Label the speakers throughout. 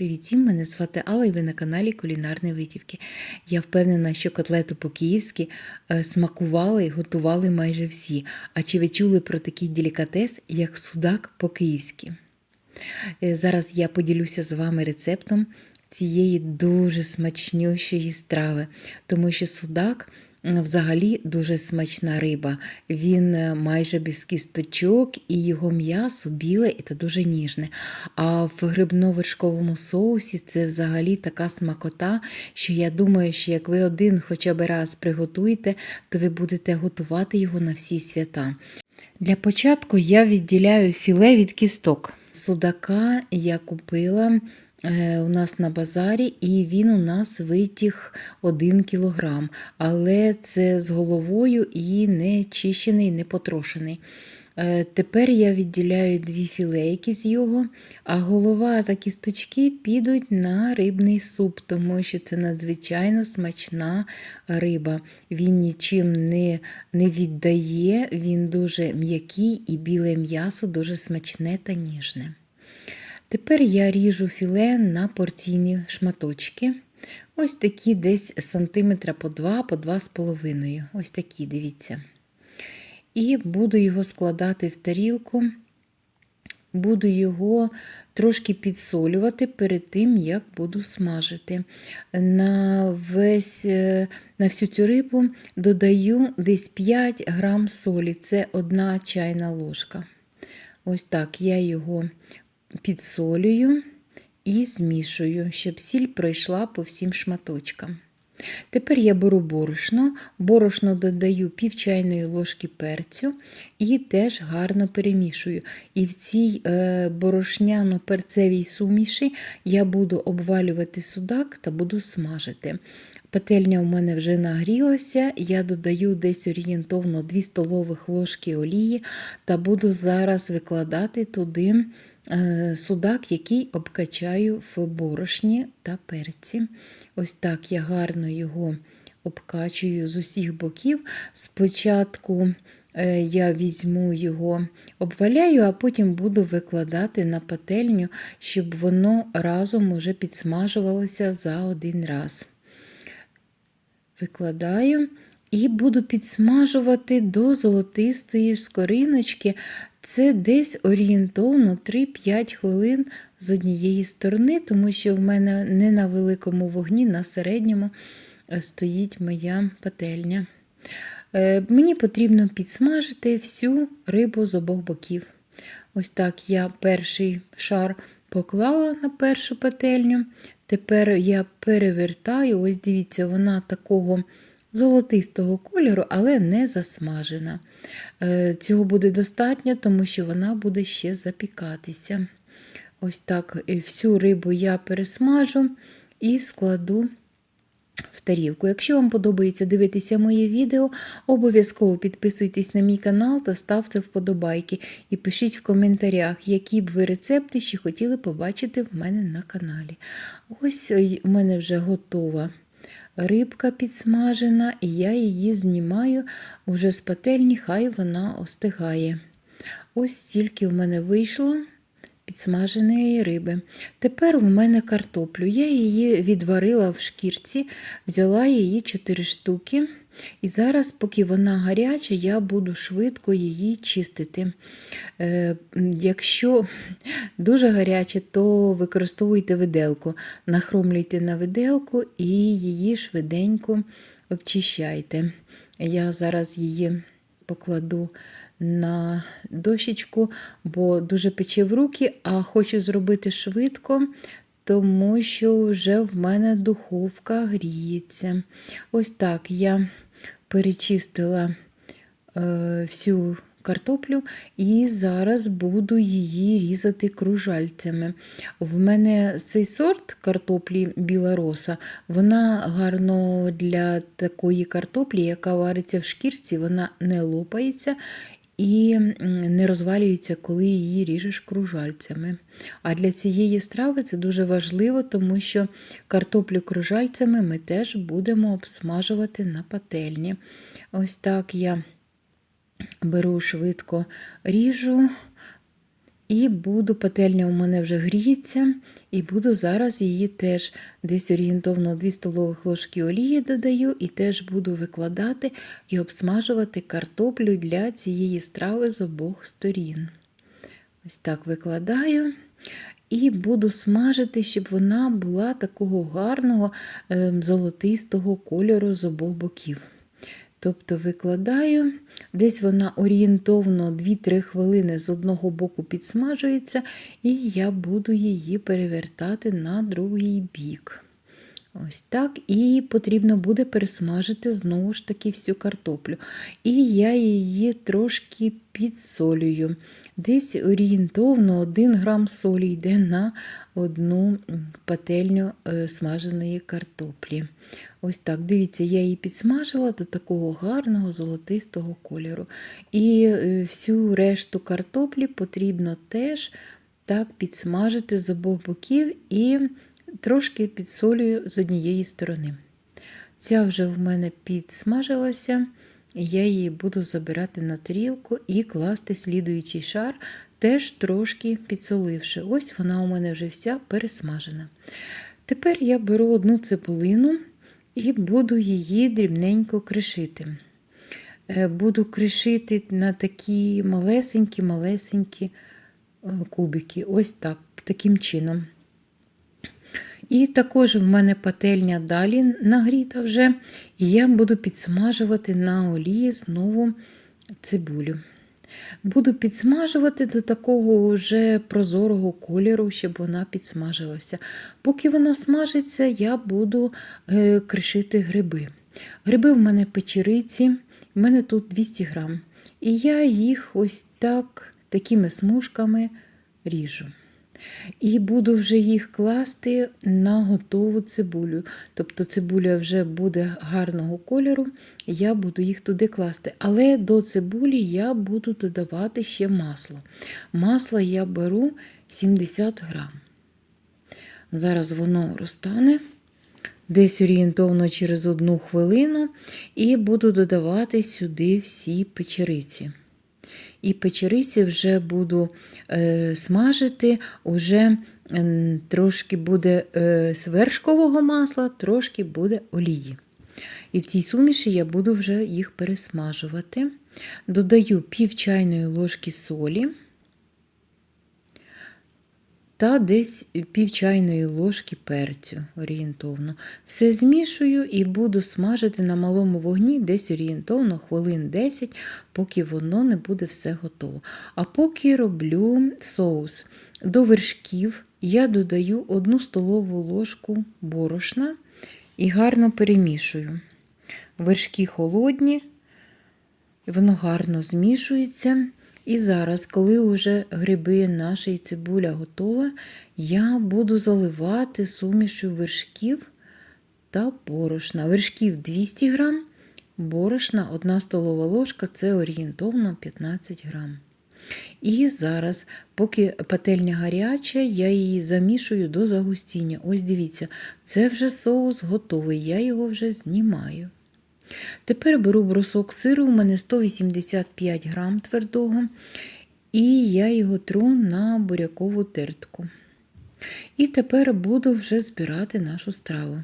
Speaker 1: Привіт всім, мене звати Алла і ви на каналі Кулінарні Витівки. Я впевнена, що котлету по-київськи е, смакували і готували майже всі. А чи ви чули про такий делікатес, як судак по-київськи? Е, Зараз я поділюся з вами рецептом цієї дуже смачнющої страви, тому що судак взагалі дуже смачна риба. Він е, майже без кісточок, і його м'ясо біле і та дуже ніжне. А в грибно-вершковому соусі це взагалі така смакота, що я думаю, що як ви один хоча б раз приготуєте, то ви будете готувати його на всі свята. Для початку я відділяю філе від кісток. Судака я купила у нас на базарі, і він у нас витяг 1 кілограм. Але це з головою і не чищений, не потрошений. Е, Тепер я відділяю дві філейки з його, а голова та кісточки підуть на рибний суп, тому що це надзвичайно смачна риба. Він нічим не, не віддає, він дуже м'який і біле м'ясо дуже смачне та ніжне. Tепер я ріжу філе на порційні шматочки. Ось такі десь сантиметра по 2, по 2,5. Ось такі, дивіться. І буду його складати в тарілку, буду його трошки підсолювати перед тим, як буду смажити. На, весь, е, на всю цю рибу додаю десь 5 грам солі, це одна чайна ложка. Ось так я його підсолюю і змішую, щоб сіль пройшла по всім шматочкам. Тепер я беру борошно, борошно додаю пів чайної ложки перцю і теж гарно перемішую. І в цій е, борошняно-перцевій суміші я буду обвалювати судак та буду смажити. Пательня у мене вже нагрілася, я додаю десь орієнтовно 2 столових ложки олії та буду зараз викладати туди судак, який обкачаю в борошні та перці. Ось так я гарно його обкачую з усіх боків. Спочатку е, я візьму його, обваляю, а потім буду викладати на пательню, щоб воно разом уже підсмажувалося за один раз. Викладаю і буду підсмажувати до золотистої скориночки. Це десь орієнтовно 3-5 хвилин з однієї сторони, тому що в мене не на великому вогні, на середньому е, стоїть моя пательня. Е, Мені потрібно підсмажити всю рибу з обох боків. Ось так я перший шар поклала на першу пательню. Тепер я перевертаю, ось дивіться, вона такого золотистого кольору, але не засмажена. Е, Цього буде достатньо, тому що вона буде ще запікатися. Ось так всю рибу я пересмажу і складу в тарілку. Якщо вам подобається дивитися моє відео, обов'язково підписуйтесь на мій канал та ставте вподобайки. І пишіть в коментарях, які б ви рецепти ще хотіли побачити в мене на каналі. Ось у мене вже готова рибка підсмажена, і я її знімаю уже з пательні, хай вона остигає. Ось стільки в мене вийшло підсмаженої риби. Тепер у мене картоплю. Я її відварила в шкірці, взяла її 4 штуки. І зараз, поки вона гаряча, я буду швидко її чистити. Е, Якщо дуже гаряче, то використовуйте виделку. Нахромлюйте на виделку і її швиденько обчищайте. Я зараз її покладу на дощечку, бо дуже пече в руки, а хочу зробити швидко, тому що вже в мене духовка гріється. Ось так я перечистила е, всю картоплю і зараз буду її різати кружальцями. В мене цей сорт картоплі біла роса, вона гарно для такої картоплі, яка вариться в шкірці, вона не лопається і не розвалюється, коли її ріжеш кружальцями. А для цієї страви це дуже важливо, тому що картоплю кружальцями ми теж будемо обсмажувати на пательні. Ось так я беру швидко ріжу І буду, пательня у мене вже гріється, і буду зараз її теж десь орієнтовно 2 столових ложки олії додаю, і теж буду викладати і обсмажувати картоплю для цієї страви з обох сторін. Ось так викладаю. І буду смажити, щоб вона була такого гарного ем, золотистого кольору з обох боків. Тобто викладаю, десь вона орієнтовно 2-3 хвилини з одного боку підсмажується, і я буду її перевертати на другий бік. Ось так. І потрібно буде пересмажити знову ж таки всю картоплю. І я її трошки підсолюю. Десь орієнтовно 1 грам солі йде на одну пательню е, смаженої картоплі. Ось так, дивіться, я її підсмажила до такого гарного золотистого кольору. І е, всю решту картоплі потрібно теж так підсмажити з обох боків і трошки підсолюю з однієї сторони. Ця вже в мене підсмажилася, я її буду забирати на тарілку і класти слідуючий шар, теж трошки підсоливши. Ось вона у мене вже вся пересмажена. Тепер я беру одну цибулину і буду її дрібненько кришити. Е, Буду кришити на такі малесенькі-малесенькі е, кубики. Ось так, таким чином. І також в мене пательня далі нагріта вже, і я буду підсмажувати на олії знову цибулю. Буду підсмажувати до такого вже прозорого кольору, щоб вона підсмажилася. Поки вона смажиться, я буду е, кришити гриби. Гриби в мене печериці, в мене тут 200 грам. І я їх ось так такими смужками ріжу. І буду вже їх класти на готову цибулю. Тобто цибуля вже буде гарного кольору, я буду їх туди класти. Але до цибулі я буду додавати ще масло. Масло я беру 70 грам. Зараз воно розтане. Десь орієнтовно через одну хвилину, і буду додавати сюди всі печериці. І печериці вже буду е, смажити, уже трошки буде е, з масла, трошки буде олії. І в цій суміші я буду вже їх пересмажувати. Додаю пів чайної ложки солі та десь пів чайної ложки перцю орієнтовно. Все змішую і буду смажити на малому вогні десь орієнтовно хвилин 10, поки воно не буде все готово. А поки роблю соус. До вершків я додаю 1 столову ложку борошна і гарно перемішую. Вершки холодні, воно гарно змішується. І зараз, коли вже гриби наша і цибуля готова, я буду заливати сумішу вершків та борошна. Вершків 200 грам, борошна 1 столова ложка це орієнтовно 15 грам. І зараз, поки пательня гаряча, я її замішую до загустіння. Ось дивіться, це вже соус готовий, я його вже знімаю. Тепер беру брусок сиру, у мене 185 грам твердого, і я його тру на бурякову тертку. І тепер буду вже збирати нашу страву.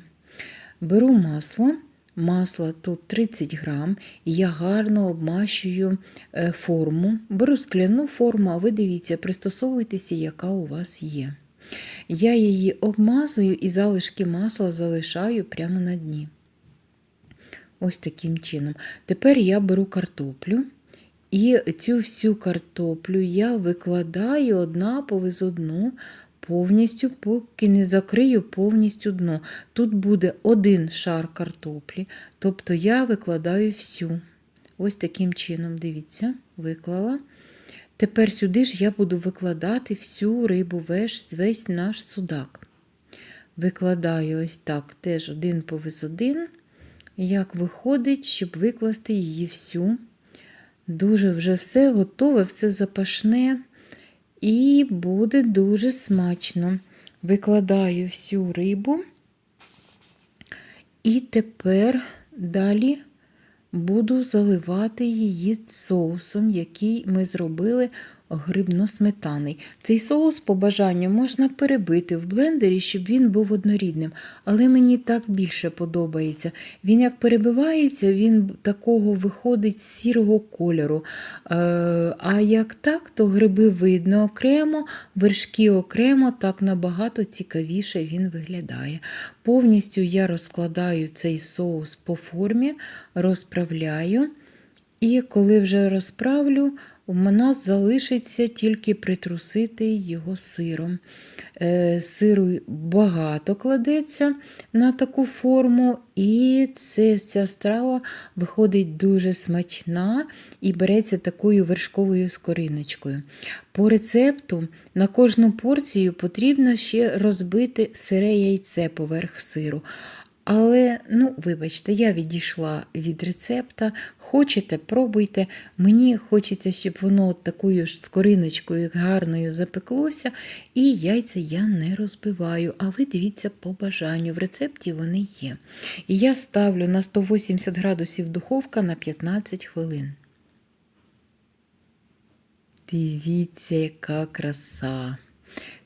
Speaker 1: Беру масло, масло тут 30 грам, і я гарно обмащую е, форму. Беру скляну форму, а ви дивіться, пристосовуйтеся, яка у вас є. Я її обмазую і залишки масла залишаю прямо на дні. Ось таким чином. Тепер я беру картоплю. І цю всю картоплю я викладаю однапово з одну, повністю, поки не закрию повністю дно. Тут буде один шар картоплі, тобто я викладаю всю. Ось таким чином, дивіться, виклала. Тепер сюди ж я буду викладати всю рибу, весь, весь наш судак. Викладаю ось так, теж один повис один як виходить, щоб викласти її всю. Дуже вже все готове, все запашне, і буде дуже смачно. Викладаю всю рибу. І тепер далі буду заливати її соусом, який ми зробили грибно-сметаний. Цей соус по бажанню можна перебити в блендері, щоб він був однорідним. Але мені так більше подобається. Він як перебивається, він такого виходить сірого кольору. Е, а як так, то гриби видно окремо, вершки окремо, так набагато цікавіше він виглядає. Повністю я розкладаю цей соус по формі, розправляю. І коли вже розправлю, у нас залишиться тільки притрусити його сиром. Е, Сиру багато кладеться на таку форму, і це, ця страва виходить дуже смачна і береться такою вершковою скориночкою. По рецепту на кожну порцію потрібно ще розбити сире яйце поверх сиру. Але, ну, вибачте, я відійшла від рецепта. Хочете, пробуйте. Мені хочеться, щоб воно такою ж скориночкою гарною запеклося, і яйця я не розбиваю. А ви дивіться по бажанню. В рецепті вони є. І я ставлю на 180 градусів духовка на 15 хвилин. Дивіться, яка краса.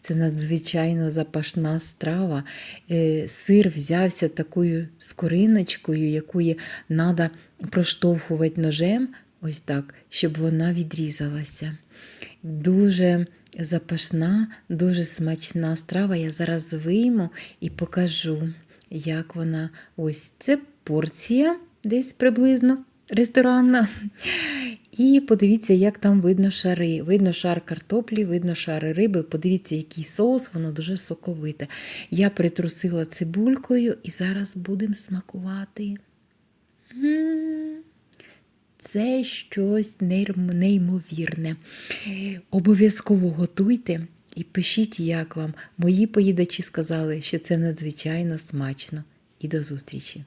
Speaker 1: Це надзвичайно запашна страва. Е, Сир взявся такою скориночкою, яку треба проштовхувати ножем, ось так, щоб вона відрізалася. Дуже запашна, дуже смачна страва. Я зараз вийму і покажу, як вона. Ось це порція десь приблизно ресторанна. І подивіться, як там видно шари. Видно шар картоплі, видно шари риби. Подивіться, який соус, воно дуже соковите. Я притрусила цибулькою і зараз будемо смакувати. Це щось неймовірне. Обов'язково готуйте і пишіть, як вам. Мої поїдачі сказали, що це надзвичайно смачно. І до зустрічі!